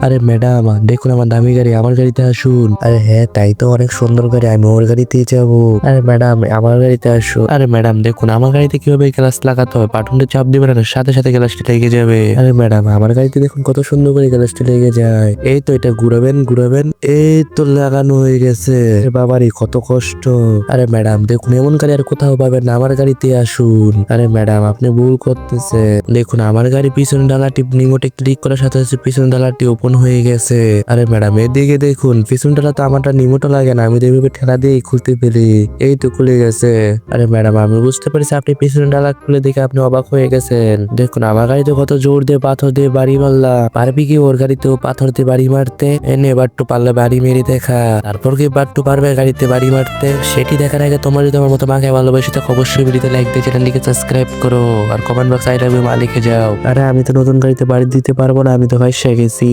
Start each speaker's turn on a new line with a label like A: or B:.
A: আরে ম্যাডাম, দেখুন আমার দামি গাড়ি, আমার গাড়িতে আসুন। আরে হ্যাঁ তাই তো, অনেক সুন্দর গাড়ি, আমি ওর গাড়িতে যাব। আরে ম্যাডাম, আমার গাড়িতে আসুন। আরে ম্যাডাম, দেখুন, আমার গাড়িতে কীভাবে গ্লাস লাগাতে হয়? পাটুনটা চাপ দিবে না, সাথে সাথে গ্লাসটা লেগে যাবে। আরে ম্যাডাম, আমার গাড়িতে দেখুন, কত সুন্দর করে গ্লাসটা লেগে যায়। এই তো, এটা ঘুরাবেন ঘুরাবেন, এই তো লাগানো হয়ে গেছে। বাবারে, কত কষ্ট। আরে ম্যাডাম, দেখুন, এমন গাড়ি আর কোথাও পাবেন না, আমার গাড়িতে আসুন। আরে ম্যাডাম, আপনি ভুল করতেছে দেখুন, আমার গাড়ি পিছনে ডালাটি নিমোটে ক্লিক করার সাথে সাথে পিছনে ডালাটি ওপেন হয়ে গেছে। আরে ম্যাডাম, এদিকে দেখুন পিছন ডালা তো আমারটা নিমোটো লাগে না, আমি তো এভাবে ঠেলা দিয়ে খুলতে পেরে। এই তো খুলে গেছে। আরে ম্যাডাম, আমি বুঝতে পারছি আপনি পিছনে ডালা খুলে দেখে আপনি অবাক হয়ে গেছেন। দেখুন, আমার গাড়িতে কত জোর দিয়ে পাথর দিয়ে বাড়ি মারলা পারবি কি ওর গাড়িতেও পাথর দিয়ে বাড়ি মারতে? এনে তো পারলে বাড়ি মেরে দেখা। তারপর কি বাট্টু পারবে গাড়িতে বাড়ি মারতে? সেটি দেখার আগে তোমার যদি আমার মতো মাকে ভালোবাসি তো অবশ্যই ভিডিওতে লাইক দিয়ে চ্যানেলটিকে সাবস্ক্রাইব করো। আর comment box I love you মা লিখে যাও। আরে আমি তো নতুন গাড়িতে বাড়ি দিতে পারব না, আমি তো ভাই গেছি।